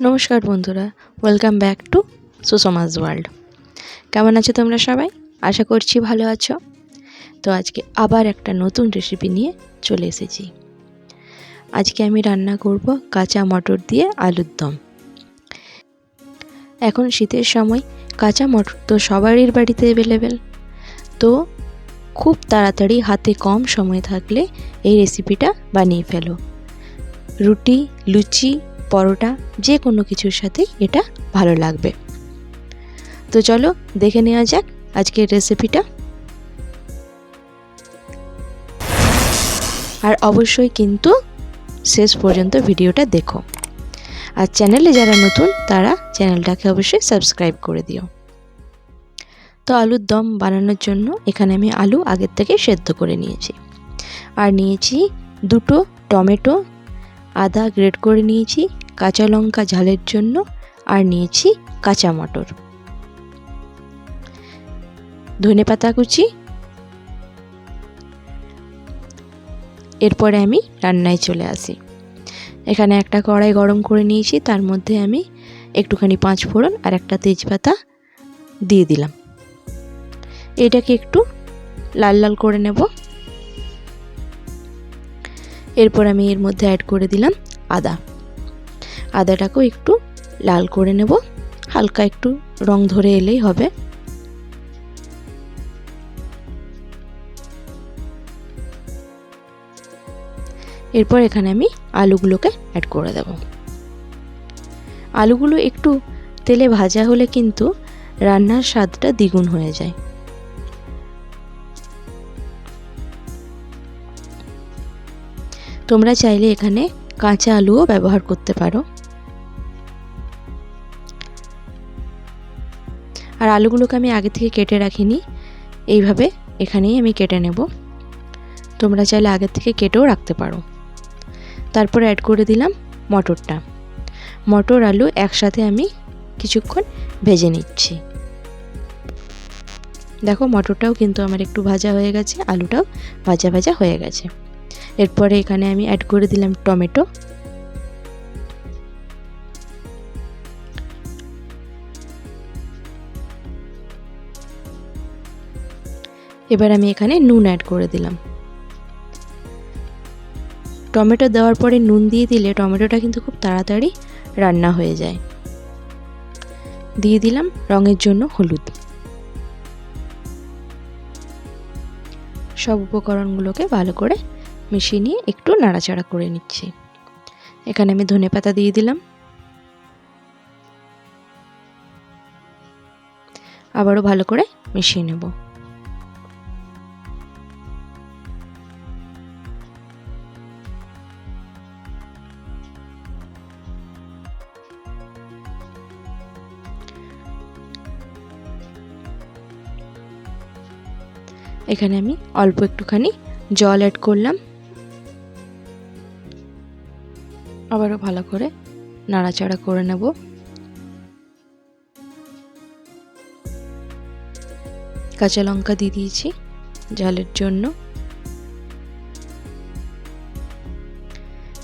নমস্কার বন্ধুরা welcome back to Sushma's world কেমন আছো তোমরা সবাই? আশা করছি ভালো আছো। তো আজকে আবার একটা নতুন রেসিপি নিয়ে চলে এসেছি। আজকে আমি রান্না করব কাঁচা মটর দিয়ে আলুর দম। এখন শীতের সময় কাঁচা মটর তো সবারই বাড়িতে অ্যাভেলেবেল তো খুব তাড়াতাড়ি হাতে কম সময় থাকলে এই রেসিপিটা বানিয়ে ফেলো। রুটি, লুচি পরোটা যে কোনো কিছুর সাথে এটা ভালো লাগবে। তো চলো, দেখে নেওয়া যাক আজকের রেসিপিটা আর অবশ্যই কিন্তু শেষ পর্যন্ত ভিডিওটা দেখো। আর চ্যানেলে যারা নতুন, তারা চ্যানেলটাকে অবশ্যই সাবস্ক্রাইব করে দিও। তো আলুর দম বানানোর জন্য এখানে আমি আলু আগের থেকে সেদ্ধ করে নিয়েছি। আর নিয়েছি দুটো টমেটো, আদা গ্রেট করে নিয়েছি কাঁচা লঙ্কা ঝালের জন্য আর নিয়েছি কাঁচা মটর। ধনে পাতা কুচি। এরপরে আমি রান্নায় চলে আসি। এখানে একটা কড়াই গরম করে নিয়েছি, তার মধ্যে আমি একটুখানি পাঁচ ফোড়ন আর একটা তেজপাতা দিয়ে দিলাম। এটাকে একটু লাল লাল করে নেব। এরপর আমি এর মধ্যে অ্যাড করে দিলাম আদা। আদাটাকেও একটু লাল করে নেব। হালকা একটু রং ধরে এলেই হবে। এরপর এখানে আমি আলুগুলোকে অ্যাড করে দেব। আলুগুলো একটু তেলে ভাজা হলে কিন্তু রান্নার স্বাদটা দ্বিগুণ হয়ে যায়। তোমরা চাইলে এখানে কাঁচা আলুও ব্যবহার করতে পারো। আর আলুগুলোকে আমি আগে থেকে কেটে রাখিনি। এইভাবে এখানেই আমি কেটে নেব। তোমরা চাইলে আগে থেকে কেটেও রাখতে পারো। তারপর অ্যাড করে দিলাম মটরটা। মটর, আলু একসাথে আমি কিছুক্ষণ ভেজে নিচ্ছি। দেখো, মটরটাও কিন্তু আমার একটু ভাজা হয়ে গেছে, আলুটাও ভাজা ভাজা হয়ে গেছে। এরপরে এখানে আমি অ্যাড করে দিলাম টমেটো। এবার আমি এখানে নুন অ্যাড করে দিলাম। টমেটো দেওয়ার পরে নুন দিয়ে দিলে টমেটোটা কিন্তু খুব তাড়াতাড়ি রান্না হয়ে যায়। দিয়ে দিলাম রঙের জন্য হলুদ। সব উপকরণগুলোকে ভালো করে মিশিয়ে নিয়ে একটু নাড়াচাড়া করে নিচ্ছি। এখানে আমি ধনে পাতা দিয়ে দিলাম। আবারও ভালো করে মিশিয়ে নেব। এখানে আমি অল্প একটুখানি জল অ্যাড করলাম। আবারও ভালো করে নাড়াচাড়া করে নেব। কাঁচা লঙ্কা দিয়ে দিয়েছি ঝালের জন্য।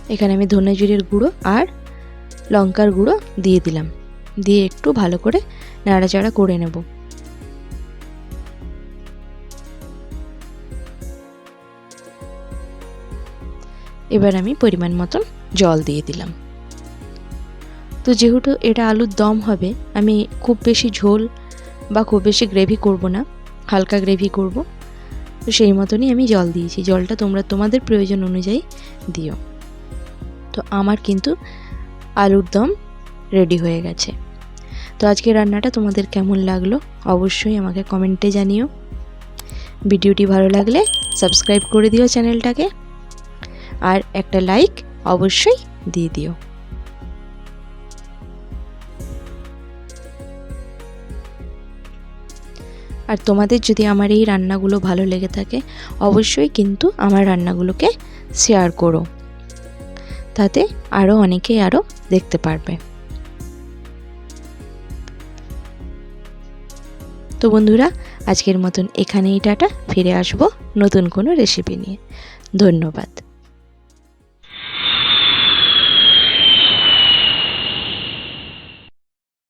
এখানে আমি ধনে জিরের গুঁড়ো আর লঙ্কার গুঁড়ো দিয়ে দিলাম। দিয়ে একটু ভালো করে নাড়াচাড়া করে নেব। এবার আমি পরিমাণ মতন জল দিয়ে দিলাম। তো যেহেতু এটা আলুর দম হবে, আমি খুব বেশি ঝোল বা খুব বেশি গ্রেভি করব না, হালকা গ্রেভি করব। তো সেই মতনই আমি জল দিয়েছি। জলটা তোমরা তোমাদের প্রয়োজন অনুযায়ী দিও। তো আমার কিন্তু আলুর দম রেডি হয়ে গেছে। তো আজকে রান্নাটা তোমাদের কেমন লাগল অবশ্যই আমাকে কমেন্টে জানিও। ভিডিওটি ভালো লাগলে সাবস্ক্রাইব করে দিও চ্যানেলটাকে। আর একটা লাইক অবশ্যই দিয়ে দিও। আর তোমাদের যদি আমার এই রান্নাগুলো ভালো লেগে থাকে, অবশ্যই কিন্তু আমার রান্নাগুলোকে শেয়ার করো। তাতে আরও অনেকেই আরও দেখতে পারবে। তো বন্ধুরা, আজকের মতন এখানেই টাটা। ফিরে আসব নতুন কোনো রেসিপি নিয়ে। ধন্যবাদ।